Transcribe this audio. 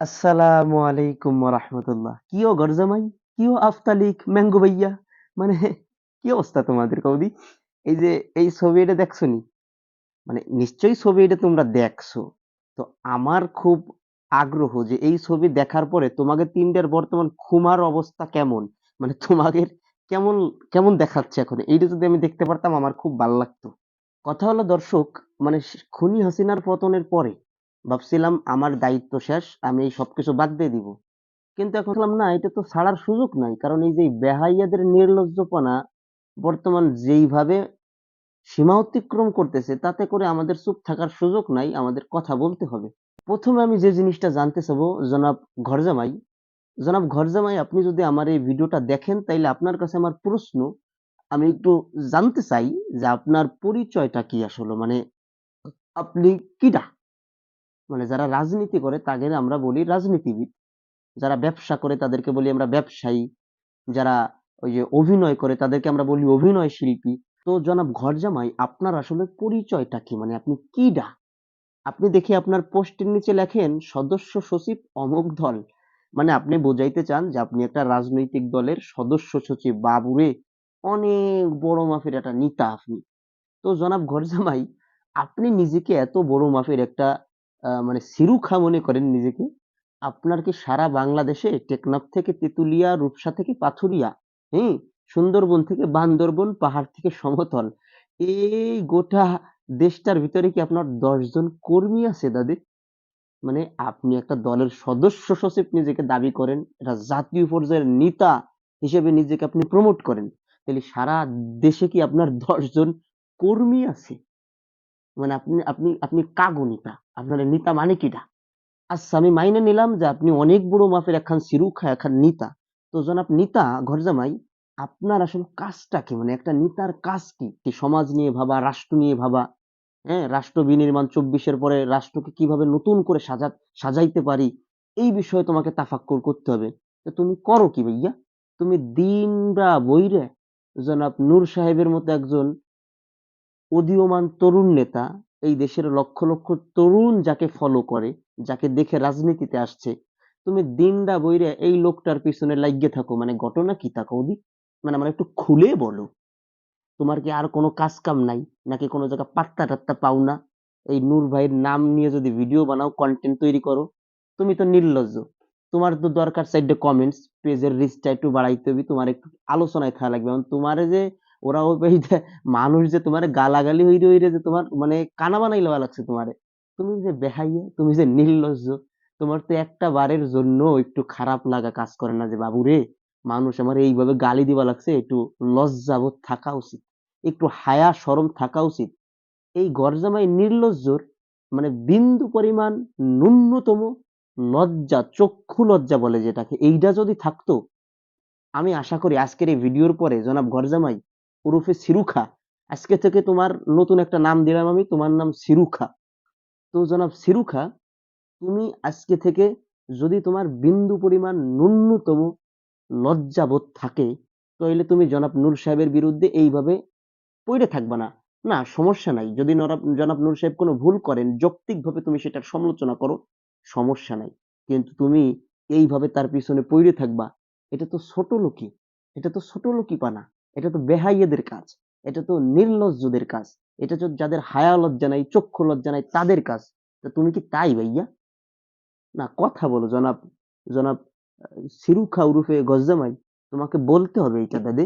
আসসালামু আলাইকুম রাহমাতুল্লাহ। কিও গরজামাই? কিও আফতালিক? ম্যাঙ্গো ভাইয়া? মানে কি অবস্থা তোমাদের কৌদি? এই যে, এই ছবি এটা দেখছ নি? মানে নিশ্চয়ই ছবি এটা তোমরা দেখছ। তো আমার খুব আগ্রহ যে এই ছবি দেখার পরে তোমাদের তিনটার বর্তমান খুমার অবস্থা কেমন? মানে তোমাদের কেমন কেমন দেখাচ্ছে এখন? এইটা যদি আমি দেখতে পারতাম, আমার খুব ভালো লাগতো। কথা হলো দর্শক মানে খুনি হাসিনার পতনের পরে ভাবছিলাম আমার দায়িত্ব শেষ, আমি এই সবকিছু বাদ দিয়ে দিব। কিন্তু এখন দেখলাম না, এটা তো ছাড়ার সুযোগ নাই। কারণ এই যে বেহাইয়াদের নির্লজ্জপনা বর্তমান যেইভাবে সীমা অতিক্রম করতেছে, তাতে করে আমাদের চুপ থাকার সুযোগ নাই, আমাদের কথা বলতে হবে। প্রথমে আমি যে জিনিসটা জানতে চাবো, জনাব ঘরজামাই। জনাব ঘরজামাই, আপনি যদি আমার এই ভিডিওটা দেখেন, তাইলে আপনার কাছে আমার প্রশ্ন, আমি একটু জানতে চাই যে আপনার পরিচয়টা কি আসলে? মানে আপনি কিডা? মানে যারা রাজনীতি করে তাদের আমরা বলি রাজনীতিবিদ। যারা ব্যবসা করে তাদেরকে বলি আমরা ব্যবসায়ী। যারা ওই যে অভিনয় করে তাদেরকে আমরা বলি অভিনয় শিল্পী। তো জনাব ঘরজামাই, আপনার আসলে পরিচয়টা কি? মানে আপনি কি কিডা আপনি দেখি আপনার পোস্টের নিচে লেখেন, সদস্য সচিব অমুক দল মানে আপনি বোঝাইতে চান যে আপনি একটা রাজনৈতিক দলের সদস্য সচিব। বাবুরে, অনেক বড় মাপের একটা নেতা আপনি। তো জনাব ঘরজামাই, আপনি নিজেকে এত বড় মাপের একটা মানে সিরুখা মনে করেন নিজেকে। আপনার কি সারা বাংলাদেশে টেকনাফ থেকে তেঁতুলিয়া, রূপসা থেকে পাথুরিয়া হ্যাঁ সুন্দরবন থেকে বান্দরবন, পাহাড় থেকে সমতল, এই গোটা দেশটার ভিতরে কি আপনার দশজন কর্মী আছে দাদি? মানে আপনি একটা দলের সদস্য সচিব নিজেকে দাবি করেন, এটা জাতীয় পর্যায়ের নেতা হিসেবে নিজেকে আপনি প্রমোট করেন। তাহলে সারা দেশে কি আপনার দশজন কর্মী আছে? মানে আপনি আপনি আপনি কাগনিতা আপনার নেতা মানে কিটা আচ্ছা আমি মাইনে নিলাম যে আপনি অনেক বড় মাপের একখান সিরুখা একখান নিতা। তো জনাব নিতা, ঘরজামাই, আপনার আসলে কাজটা কি? মানে একটা নিতার কাজ কি? কি সমাজ নিয়ে ভাবা, রাষ্ট্র নিয়ে ভাবা? হ্যাঁ রাষ্ট্র বিনির্মাণ চব্বিশের পরে রাষ্ট্রকে কীভাবে নতুন করে সাজা, সাজাইতে পারি? এই বিষয়ে তোমাকে তাফাক্কুর করতে হবে। তো তুমি করো কি ভাইয়া? তুমি দিনরা বইরে জনাব নূর সাহেবের মতো একজন উদীয়মান তরুণ নেতা এই দেশের লক্ষ লক্ষ তরুণ যাকে ফলো করে, যাকে দেখে রাজনীতিতে আসছে, তুমি দিনটা বইরে এই লোকটার পিছনে লাগিয়ে থাকো। মানে ঘটনা কি তা কৌদি মানে আমার একটু খুলে বলো। তোমার কি আর কোনো কাজ কাম নাই? নাকি কোনো জায়গায় পাত্তা টাত্তা পাও না? এই নূর ভাইয়ের নাম নিয়ে যদি ভিডিও বানাও কন্টেন্ট তৈরি করো, তুমি তো নির্লজ্জ। তোমার তো দরকার সাইডে কমেন্টস পেজের রিচটা একটু বাড়াইতে হবে, তোমার একটু আলোচনায় থাকা লাগবে। এখন তোমার যে ওরা যে মানুষ যে তোমার গালাগালি হইরে হইরে যে তোমার মানে কানা বানাই লওয়া লাগছে তোমারে। তুমি যে বেহাইয়ে, তুমি যে নির্লজ্জ, তোমার তো একটা বারের জন্য একটু খারাপ লাগা কাজ করে না যে বাবু রে মানুষ আমার এইভাবে গালি দিবা লাগছে, একটু লজ্জাবোধ থাকা উচিত, একটু হায়া শরম থাকা উচিত। এই গরজামাই নির্লজ্জর মানে বিন্দু পরিমাণ ন্যূনতম লজ্জা, চক্ষু লজ্জা বলে যেটাকে, এইটা যদি থাকতো, আমি আশা করি আজকের এই ভিডিওর পরে জনাব গরজামাই ওরফে সিরুখা। আজকে থেকে তোমার নতুন একটা নাম দিলাম আমি, তোমার নাম সিরুখা। তো জনাব সিরুখা, তুমি আজকে থেকে যদি তোমার বিন্দু পরিমাণ ন্যূনতম লজ্জাবোধ থাকে তাহলে তুমি জনাব নূর সাহেবের বিরুদ্ধে এইভাবে পইড়ে থাকবা না। না, সমস্যা নাই। যদি জনাব নূর সাহেব কোনো ভুল করেন, যৌক্তিকভাবে তুমি সেটার সমালোচনা করো, সমস্যা নাই। কিন্তু তুমি এইভাবে তার পিছনে পইড়ে থাকবা, এটা তো ছোট লোকি এটা তো ছোট লোকি পানা। এটা তো বেহাইয়েদের কাজ। এটা তো নির্লজ্জদের কাজ। এটা তো যাদের হায়া লজ্জা নাই চক্ষু লজ্জা নাই তাদের কাজ। তা তুমি কি তাই ভাইয়া? না কথা বলো জনাব জনাব সিরুখা উরুফে গজ্জামাই তোমাকে বলতে হবে এটা দাদে।